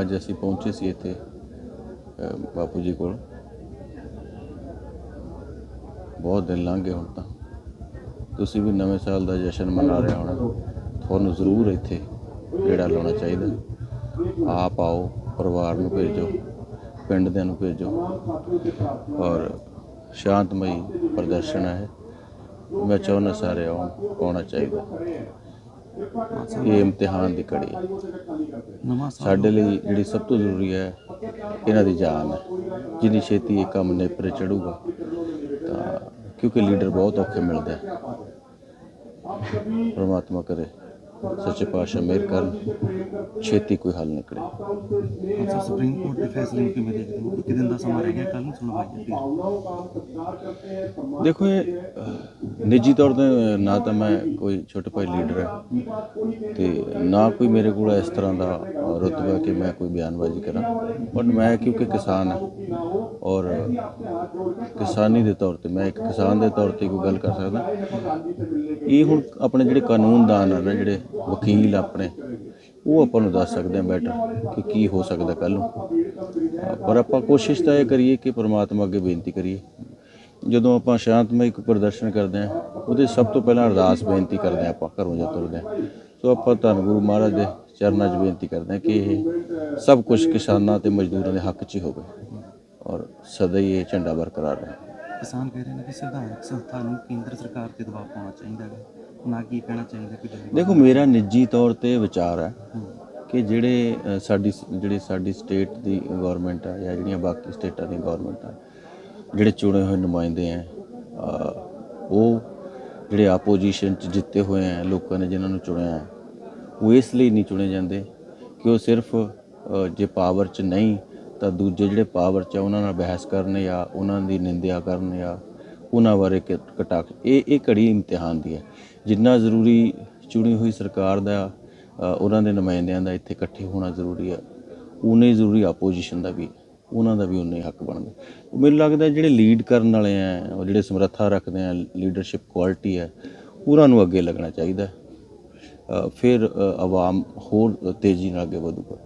ਅੱਜ ਅਸੀਂ ਪਹੁੰਚੇ ਸੀ ਇੱਥੇ ਬਾਪੂ ਜੀ ਕੋਲ। ਬਹੁਤ ਦਿਨ ਲੰਘ ਗਏ ਹੁਣ ਤਾਂ। ਤੁਸੀਂ ਵੀ ਨਵੇਂ ਸਾਲ ਦਾ ਜਸ਼ਨ ਮਨਾ ਰਹੇ ਹੋਣਾ। ਤੁਹਾਨੂੰ ਜ਼ਰੂਰ ਇੱਥੇ ਗੇੜਾ ਲਾਉਣਾ ਚਾਹੀਦਾ। ਆਪ ਆਓ, ਪਰਿਵਾਰ ਨੂੰ ਭੇਜੋ ਪਿੰਡ ਦਿਆਂ ਨੂੰ ਭੇਜੋ। ਔਰ ਸ਼ਾਂਤਮਈ ਪ੍ਰਦਰਸ਼ਨ ਹੈ। ਮੈਂ ਚਾਹੁੰਦਾ ਸਾਰੇ ਆਉਣ, ਆਉਣਾ ਚਾਹੀਦਾ। ਇਹ ਇਮਤਿਹਾਨ ਦੀ ਘੜੀ ਹੈ। ਸਾਡੇ ਲਈ ਜਿਹੜੀ ਸਭ ਤੋਂ ਜ਼ਰੂਰੀ ਹੈ ਇਹਨਾਂ ਦੀ ਜਾਨ ਹੈ। ਜਿੰਨੀ ਛੇਤੀ ਇਹ ਕੰਮ ਨੇਪਰੇ ਚੜੂਗਾ ਤਾਂ ਕਿਉਂਕਿ ਲੀਡਰ ਬਹੁਤ ਔਖੇ ਮਿਲਦੇ ਪ੍ਰਮਾਤਮਾ ਕਰੇ। ਸੱਚੇ ਪਾਤਸ਼ਾਹ ਮਿਹਰ ਕਰਨ ਛੇਤੀ ਕੋਈ ਹੱਲ ਨਿਕਲੇ। ਸੁਪਰੀਮ ਕੋਰਟ ਦੇ ਫੈਸਲੇ ਨੂੰ ਕਿਵੇਂ ਦੇਖਦੇ ਹੋ? ਇੱਕ ਦਿਨ ਦਾ ਸਮਾਂ ਰਹਿ ਗਿਆ ਕੱਲ ਨੂੰ ਸੁਣਵਾਈ ਹੈ ਫਿਰ। ਦੇਖੋ ਇਹ ਨਿੱਜੀ ਤੌਰ ਤੇ ਨਾ ਤਾਂ ਮੈਂ ਕੋਈ ਛੋਟੇ ਭਾਈ ਲੀਡਰ ਹੈ ਤੇ ਨਾ ਕੋਈ ਮੇਰੇ ਕੋਲ ਇਸ ਤਰ੍ਹਾਂ ਦਾ ਰੁਤਬਾ ਕਿ ਮੈਂ ਕੋਈ ਬਿਆਨਬਾਜ਼ੀ ਕਰਾਂ। ਪਰ ਮੈਂ ਕਿਉਂਕਿ ਕਿਸਾਨ ਹਾਂ ਔਰ ਕਿਸਾਨੀ ਦੇ ਤੌਰ ਤੇ ਮੈਂ ਇੱਕ ਕਿਸਾਨ ਦੇ ਤੌਰ ਤੇ ਕੋਈ ਗੱਲ ਕਰ ਸਕਦਾ। ਇਹ ਹੁਣ ਆਪਣੇ ਜਿਹੜੇ ਕਾਨੂੰਨਦਾਨ ਹਨ ਜਿਹੜੇ ਵਕੀਲ ਆਪਣੇ। ਉਹ ਆਪਾਂ ਨੂੰ ਦੱਸ ਸਕਦੇ ਆ ਬੈਟਰ ਕਿ ਕੀ ਹੋ ਸਕਦਾ ਕੱਲ ਨੂੰ। ਪਰ ਆਪਾਂ ਕੋਸ਼ਿਸ਼ ਤਾਂ ਇਹ ਕਰੀਏ ਕਿ ਪਰਮਾਤਮਾ ਅੱਗੇ ਬੇਨਤੀ ਕਰੀਏ। ਜਦੋਂ ਆਪਾਂ ਸ਼ਾਂਤਮਈ ਕੋਈ ਪ੍ਰਦਰਸ਼ਨ ਕਰਦੇ ਹਾਂ ਉਹਦੇ ਸਭ ਤੋਂ ਪਹਿਲਾਂ ਅਰਦਾਸ ਬੇਨਤੀ ਕਰਦੇ ਹਾਂ ਆਪਾਂ, ਘਰੋਂ ਜਾਂ ਤੁਰਦੇ ਹਾਂ ਸੋ ਆਪਾਂ ਧੰਨ ਗੁਰੂ ਮਹਾਰਾਜ ਦੇ ਚਰਨਾਂ 'ਚ ਬੇਨਤੀ ਕਰਦੇ ਹਾਂ ਕਿ ਇਹ ਸਭ ਕੁਝ ਕਿਸਾਨਾਂ ਤੇ ਮਜ਼ਦੂਰਾਂ ਦੇ ਹੱਕ 'ਚ ਹੀ ਹੋਵੇ ਔਰ ਸਦਾ ਹੀ ਇਹ ਝੰਡਾ ਬਰਕਰਾਰ ਰਹੇ। ਕਿਸਾਨ ਕਹਿ ਰਹੇ ਨੇ ਕਿ ਸੰਵਿਧਾਨਕ ਸੰਸਥਾ ਨੂੰ ਕੇਂਦਰ ਸਰਕਾਰ ਤੇ ਦਬਾਅ ਪਾਉਣਾ ਚਾਹੀਦਾ ਹੈ। ਨਾ ਕਿ ਕਹਿਣਾ ਚਾਹੀਦਾ ਕਿ ਦੇਖੋ ਮੇਰਾ ਨਿੱਜੀ ਤੌਰ ਤੇ ਵਿਚਾਰ ਹੈ ਕਿ ਜਿਹੜੇ ਸਾਡੀ ਜਿਹੜੀ ਸਾਡੀ ਸਟੇਟ ਦੀ ਗਵਰਨਮੈਂਟ ਆ ਜਾਂ ਜਿਹੜੀਆਂ ਬਾਕੀ ਸਟੇਟਾਂ ਦੀਆਂ ਗਵਰਨਮੈਂਟ ਆ ਜਿਹੜੇ ਚੁਣੇ ਹੋਏ ਨੁਮਾਇੰਦੇ ਆ ਉਹ ਜਿਹੜੇ ਆਪੋਜੀਸ਼ਨ ਚ ਜਿੱਤੇ ਹੋਏ ਆ ਲੋਕਾਂ ਨੇ ਜਿਨ੍ਹਾਂ ਨੂੰ ਚੁਣਿਆ ਹੈ, ਉਹ ਇਸ ਲਈ ਨਹੀਂ ਚੁਣੇ ਜਾਂਦੇ ਕਿ ਉਹ ਸਿਰਫ ਜੇ ਪਾਵਰ 'ਚ ਨਹੀਂ ਤਾਂ ਦੂਜੇ ਜਿਹੜੇ ਪਾਵਰ 'ਚ ਆ ਉਹਨਾਂ ਨਾਲ ਬਹਿਸ ਕਰਨ ਜਾਂ ਉਹਨਾਂ ਦੀ ਨਿੰਦਿਆ ਕਰਨ ਜਾਂ ਉਹਨਾਂ ਬਾਰੇ ਕਟਾਕ ਇਹ ਇਹ ਘੜੀ ਇਮਤਿਹਾਨ ਦੀ ਹੈ ਜਿੰਨਾ ਜ਼ਰੂਰੀ ਚੁਣੀ ਹੋਈ ਸਰਕਾਰ ਦਾ ਉਹਨਾਂ ਦੇ ਨੁਮਾਇੰਦਿਆਂ ਦਾ ਇੱਥੇ ਇਕੱਠੇ ਹੋਣਾ ਜ਼ਰੂਰੀ ਆ। ਉਨੇ ਜ਼ਰੂਰੀ ਆਪੋਜੀਸ਼ਨ ਦਾ ਵੀ, ਉਹਨਾਂ ਦਾ ਵੀ ਉਨੇ ਹੱਕ ਬਣਦਾ। ਮੈਨੂੰ ਲੱਗਦਾ ਜਿਹੜੇ ਲੀਡ ਕਰਨ ਵਾਲੇ ਆ ਉਹ ਜਿਹੜੇ ਸਮਰੱਥਾ ਰੱਖਦੇ ਆ ਲੀਡਰਸ਼ਿਪ ਕੁਆਲਿਟੀ ਹੈ ਉਹਨਾਂ ਨੂੰ ਅੱਗੇ ਲੱਗਣਾ ਚਾਹੀਦਾ। ਫਿਰ ਆਵਾਮ ਹੋਰ ਤੇਜ਼ੀ ਨਾਲ ਅੱਗੇ ਵਧੂਗਾ।